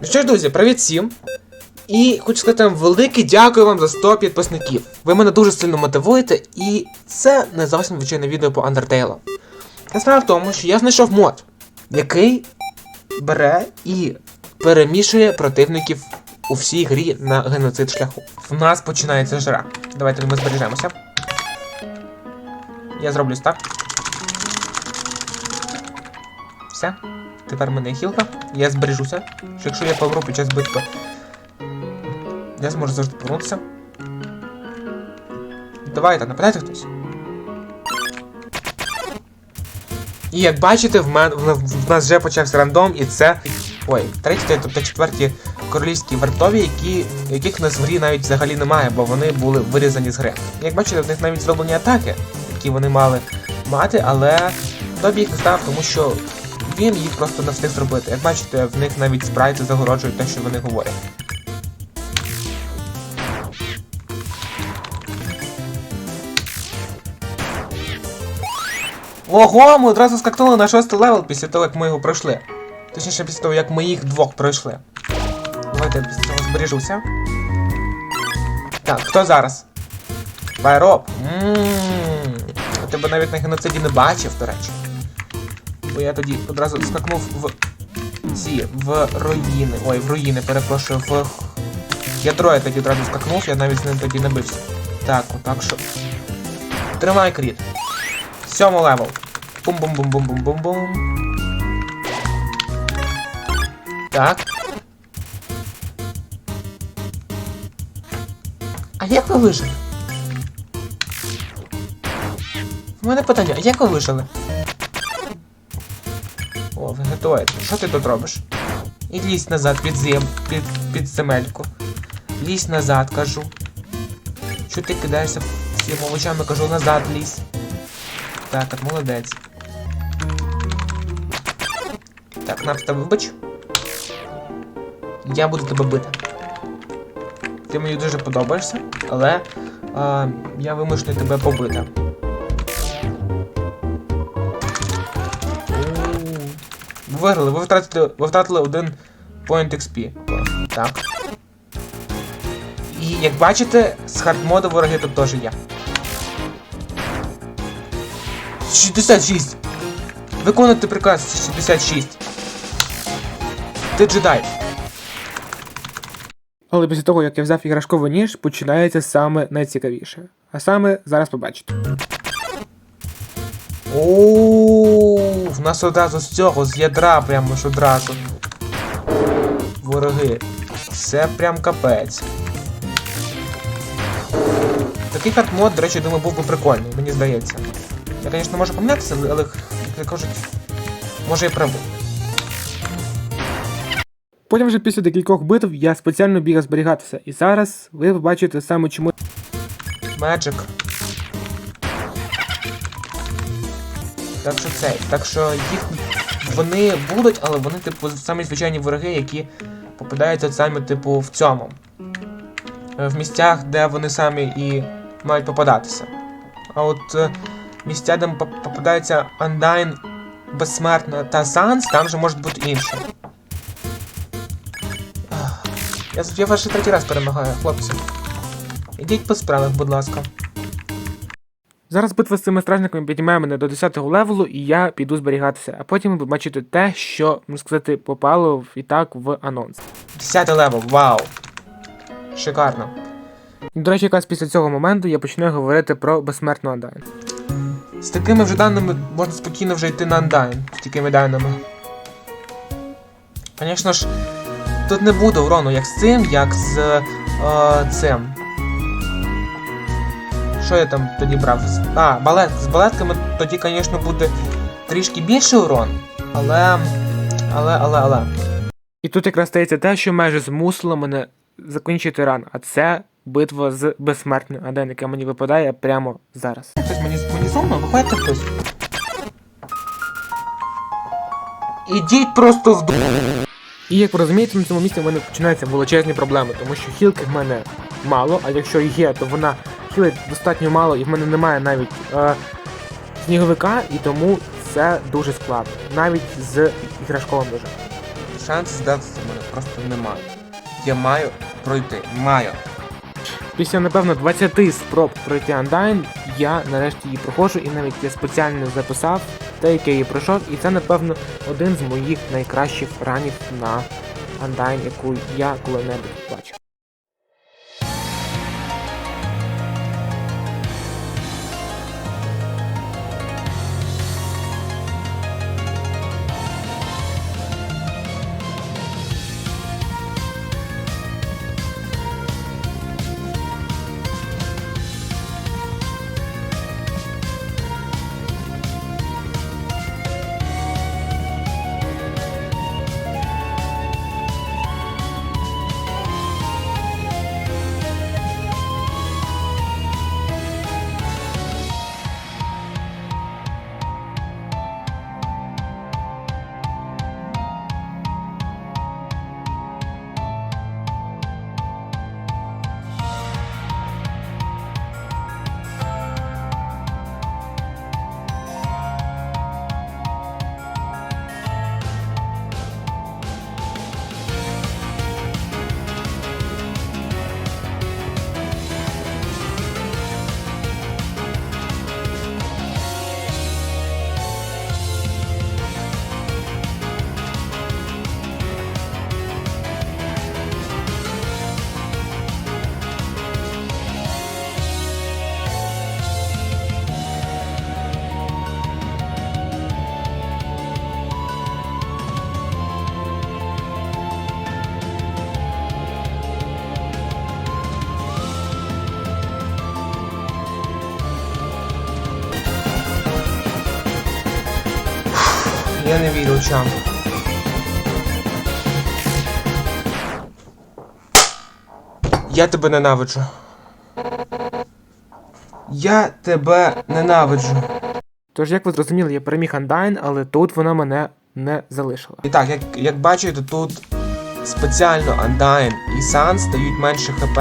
Ну що ж, друзі, привіт всім! І хочу сказати вам велике дякую вам за 100 підписників. Ви мене дуже сильно мотивуєте, і це не зовсім звичайне відео по Undertale. Та справа в тому, що я знайшов мод, який бере і перемішує противників у всій грі на геноцид шляху. В нас починається жара. Давайте ми збережемося. Я зроблю так. Все. Тепер мене хілка. Я збережуся. Що якщо я помру під час битви, я зможу завжди повернутися. Давайте, нападайте хтось. І як бачите, в, мен, в, нас вже почався рандом, і це. Ой, треті, тобто четверті королівські вартові, які, яких в нас в грі навіть взагалі немає, бо вони були вирізані з гри. Як бачите, в них навіть зроблені атаки, які вони мали мати, але Тобі їх не став, тому що він їх просто не встиг зробити. Як бачите, в них навіть спрайти загороджують те, що вони говорять. Ого, ми одразу скакнули на шостий левел після того, як ми його пройшли. Точніше, після того, як ми їх двох пройшли. Давайте я після цього збережуся. Так, хто зараз? Байроб. Ммм. Я тебе навіть на геноциді не бачив, до речі. Бо я тоді одразу скакнув в ці, в руїни. Ой, в руїни, перепрошую, в я тоді одразу скакнув, я навіть з ним тоді не бився. Так, отак що. Тримай кріт. Сьомий левел. Бум-бум-бум-бум-бум-бум-бум. Так. А як ви вижили? У мене питання, а як ви вижили? О, що ти тут робиш? І лізь назад під зем, під, під земельку. Лізь назад, кажу. Що ти кидаєшся всіма овочами, кажу, назад лізь. Так, от молодець. Так, Настя, вибач. Я буду тебе бити. Ти мені дуже подобаєшся, але а, я вимушений тебе побити. Виграли, ви втратили, ви втратили один point XP. Так. І як бачите, з хардмоду вороги тут теж є. 66! Виконуйте приказ 66. Ти джедай. Але після того, як я взяв іграшковий ніж, починається саме найцікавіше. А саме зараз побачите. Ооо, в нас одразу з цього, з ядра прямо ж одразу. Вороги. Це прям капець. Такий хардмод, до речі, думаю, був би прикольний, мені здається. Я, звісно, можу помилятися, але, як кажуть, може і правий. Потім вже після декількох битв я спеціально бігав зберігатися. І зараз ви побачите саме чому. Меджик. Так що це. Так що їх вони будуть, але вони, типу, самі звичайні вороги, які попадаються саме, типу, в цьому. Е, В місцях, де вони самі і мають попадатися. А от е, місця, де поп- попадається Undyne, Безсмертна та Санс, там вже можуть бути інші. Я, вже третій раз перемагаю, хлопці. Ідіть по справах, будь ласка. Зараз битва з цими стражниками піднімає мене до 10-го левелу, і я піду зберігатися, а потім ви побачите те, що, можна сказати, попало і так в анонс. 10 левел, вау! Шикарно. До речі, якраз після цього моменту я починаю говорити про безсмертну Андайн. З такими вже даними можна спокійно вже йти на Андайн, з такими даними. Звісно ж, тут не буде урону як з цим, як з е, цим. Що я там тоді брав? А, балет. З балетками тоді, звісно, буде трішки більший урон, але. Але, але, але. І тут якраз стається те, що майже змусило мене закінчити ран, а це битва з безсмертною Аден, яка мені випадає прямо зараз. Хтось мені, мені сумно, виходьте хтось. Ідіть просто в І як ви розумієте, на цьому місці в мене починаються величезні проблеми, тому що хілки в мене мало, а якщо є, то вона хілить достатньо мало, і в мене немає навіть е, сніговика, і тому це дуже складно, навіть з іграшковим ножем. Шанс здатися в мене просто не маю. Я маю пройти. Маю. Після, напевно, 20 спроб пройти Undyne, я нарешті її проходжу і навіть я спеціально записав те, як я її пройшов, і це, напевно, один з моїх найкращих ранів на Undyne, яку я коли-небудь бачив. Я не вірю очам. Я тебе ненавиджу. Я тебе ненавиджу. Тож, як ви зрозуміли, я переміг Undyne, але тут вона мене не залишила. І так, як, як бачите, тут спеціально Undyne і Sans дають менше ХП.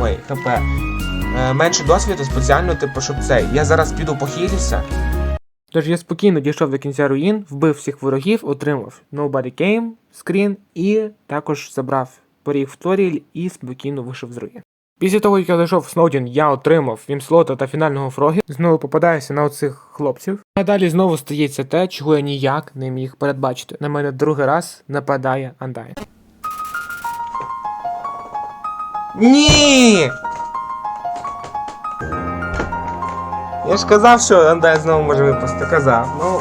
Ой, ХП. Е, менше досвіду спеціально, типу, щоб цей. Я зараз піду похилюся. Тож я спокійно дійшов до кінця руїн, вбив всіх ворогів, отримав Nobody Came скрін і також забрав поріг в Торіль і спокійно вийшов з руїн. Після того, як я зайшов в Сноудін, я отримав вімслота та фінального фрогі, знову попадаюся на оцих хлопців. А далі знову стається те, чого я ніяк не міг передбачити. На мене другий раз нападає Андайн. Ні! Я ж казав, що Андай знову може випасти. Казав. Ну.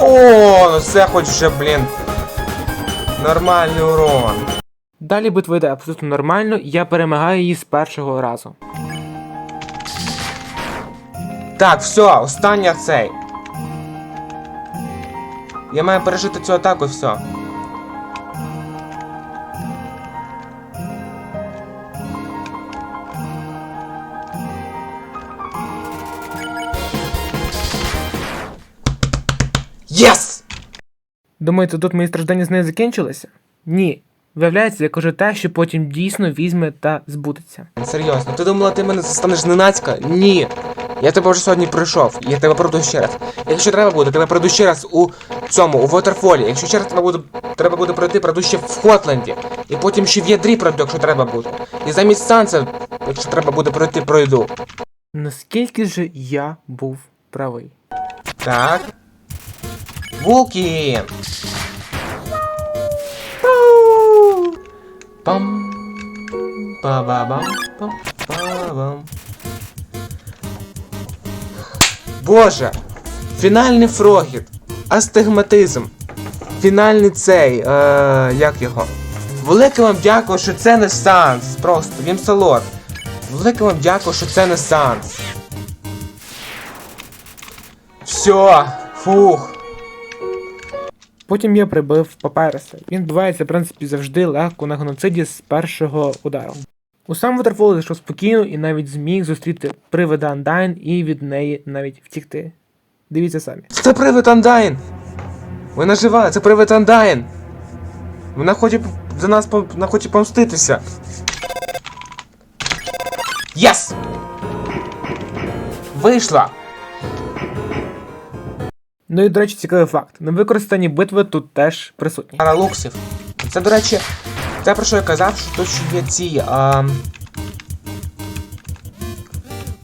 О, ну це хоч вже, блін. Нормальний урон. Далі битва йде абсолютно нормально, і я перемагаю її з першого разу. Так, все, остання цей. Я маю пережити цю атаку і все. Єс! Думаєте, тут мої страждання з нею закінчилися? Ні. Виявляється, я кажу те, що потім дійсно візьме та збудеться. Серйозно, ти думала, ти мене застанеш зненацька? Ні. Я тебе вже сьогодні пройшов, я тебе пройду ще раз. Якщо треба буде, тебе пройду ще раз у цьому, у Вотерфолі. Якщо ще раз треба буде, треба буде пройти, пройду ще в Хотленді. І потім ще в ядрі пройду, якщо треба буде. І замість Санса, якщо треба буде пройти, пройду. Наскільки же я був правий? Так. Вулкін! Пам. Па-ба-бам. Пам-па-бам. Боже! Фінальний фрогіт. Астигматизм. Фінальний цей. Е, як його? Велике вам дякую, що це не Санс. Просто Вімсалот. Велике вам дякую, що це не Санс. Все. Фух. Потім я прибив Папереса. Він вбивається, в принципі, завжди легко на геноциді з першого удару. У сам Waterfall зайшов спокійно і навіть зміг зустріти привида Андайн і від неї навіть втікти. Дивіться самі. Це привид Андайн! Вона жива, це привид Андайн! Вона хоче за нас вона хоче помститися. Єс! Вийшла! Ну і до речі, цікавий факт. Невикористані битви тут теж присутні. Паралуксів. Це, до речі, це про що я казав, що тут ще є ці. А...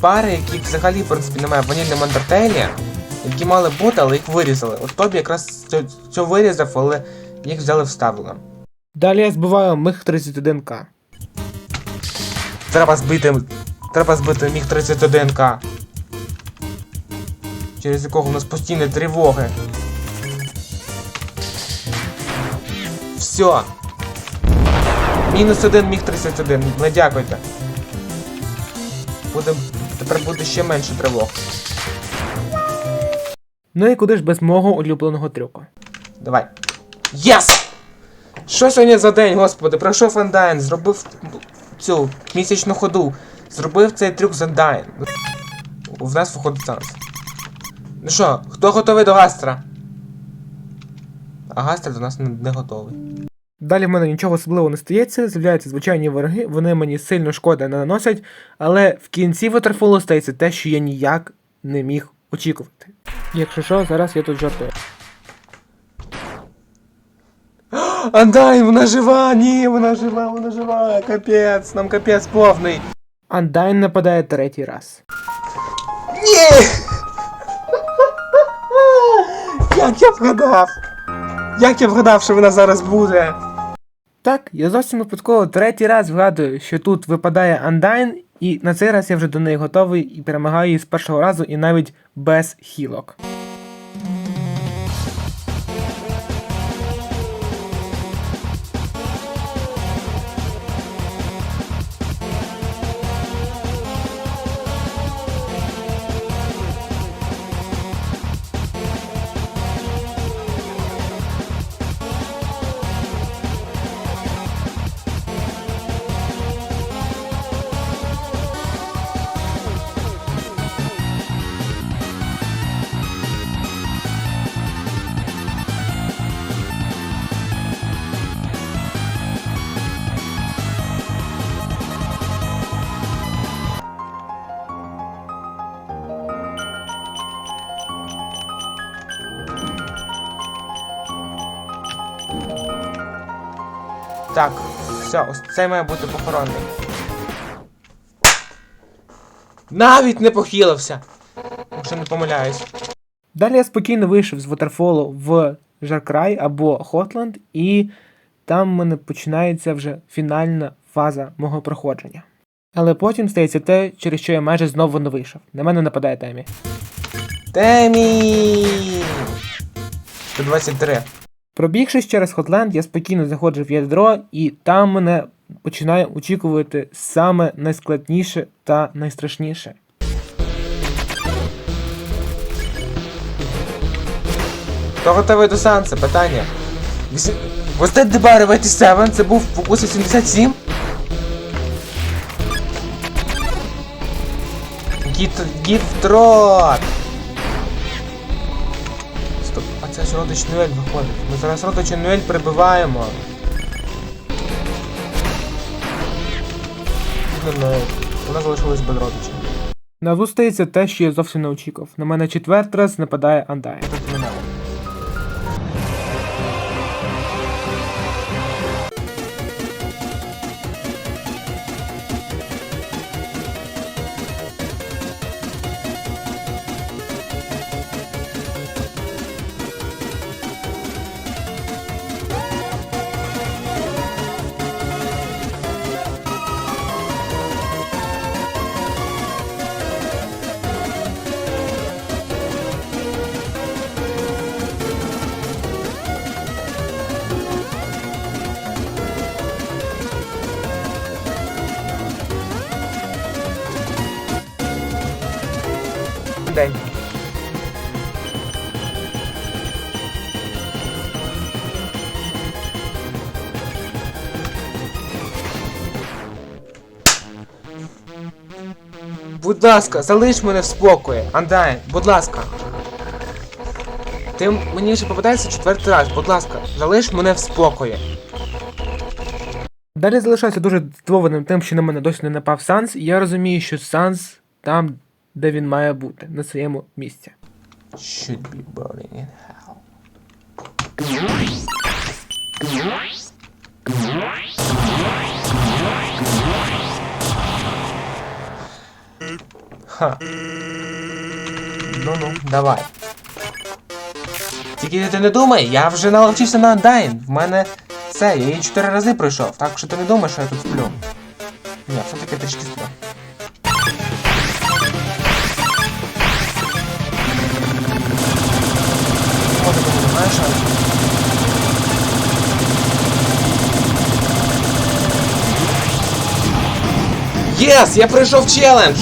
Пари, які взагалі, в принципі, немає ванільному Андертейлі, які мали бути, але їх вирізали. От Тобі якраз цю вирізав, але їх взяли вставили. Далі я збиваю миг 31к. Треба збити. Треба збити міг 31К. Через якого у нас постійні тривоги. Все. Мінус один міг 31. Не дякуйте. Буде, тепер буде ще менше тривог. Ну і куди ж без мого улюбленого трюку. Давай. Єс! Що сьогодні за день, господи? Пройшов Undyne, зробив цю місячну ходу. Зробив цей трюк з Undyne. В нас виходить шанс. Ну що, хто готовий до гастра? А гастр до нас не, не готовий. Далі в мене нічого особливого не стається, з'являються звичайні вороги, вони мені сильно шкоди не наносять, але в кінці Waterfall стається те, що я ніяк не міг очікувати. Якщо що, зараз я тут жартую. Undyne, вона жива! Ні, вона жива, вона жива! Капець, нам капець повний. Undyne нападає третій раз. Ні! Як я вгадав? Як я вгадав, що вона зараз буде? Так, я зовсім випадково третій раз вгадую, що тут випадає андайн, і на цей раз я вже до неї готовий і перемагаю її з першого разу і навіть без хілок. Так, все, ось це має бути похоронний. Навіть не похилився. Якщо не помиляюсь. Далі я спокійно вийшов з Waterfall в Жаркрай або Хотланд, і там в мене починається вже фінальна фаза мого проходження. Але потім стається те, через що я майже знову не вийшов. На мене нападає Темі. Темі! 123. Пробігшись через Хотленд, я спокійно заходжу в ядро, і там мене починає очікувати саме найскладніше та найстрашніше. Хто готовий до санса? Питання. Was that the bar 87? Це був фокус 87? Гіт... Гіфтрот! Родич Нуель виходить. Ми зараз родича Нюель прибиваємо. Вона залишилась без родича. На стається те, що я зовсім не очікував. На мене четвертий раз нападає Андайн. День. Будь ласка, залиш мене в спокої. Андай, будь ласка. Ти мені вже попадаєшся четвертий раз, будь ласка, залиш мене в спокої. Далі залишаюся дуже здивованим тим, що на мене досі не напав Санс, і я розумію, що Санс там, де він має бути, на своєму місці. should be burning in hell. Ха. Ну-ну, давай. Тільки ти не думай, я вже наловчився на Undying. В мене це, я її чотири рази пройшов, так що ти не думаєш, що я тут сплю. Ні, все-таки трішки сплю. Бути, знаєш, Єс! Я пройшов челендж!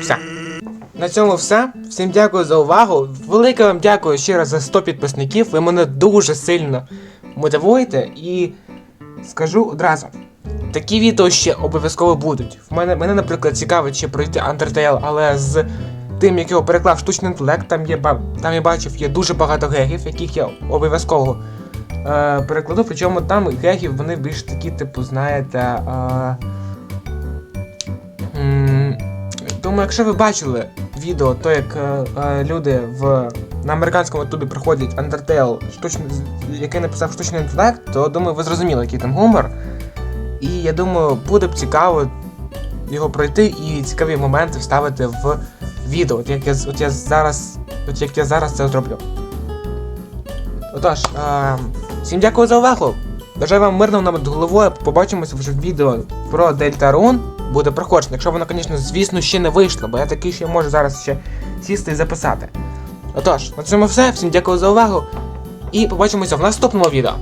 Все. На цьому все. Всім дякую за увагу. Велике вам дякую ще раз за 100 підписників. Ви мене дуже сильно мотивуєте і скажу одразу. Такі відео ще обов'язково будуть. В мене, мене, наприклад, цікавить ще пройти Undertale, але з тим, як його переклав штучний інтелект, там є там я бачив, є дуже багато гегів, яких я обов'язково е, перекладу. Причому там гегів вони більш такі, типу, знаєте. Е, Думаю, якщо ви бачили відео, то як е, е, люди в на американському ютубі проходять Undertale, штучний, який написав штучний інтелект, то думаю, ви зрозуміли, який там гумор. І я думаю, буде б цікаво його пройти і цікаві моменти вставити в відео, от як я, от я зараз. От як я зараз це зроблю. Отож, е, всім дякую за увагу. Бажаю вам мирного над головою. Побачимося вже в відео про Дельтарун. Буде проходження, якщо воно, звісно, звісно, ще не вийшло, бо я такий ще можу зараз ще сісти і записати. Отож, на цьому все. Всім дякую за увагу. І побачимося в наступному відео.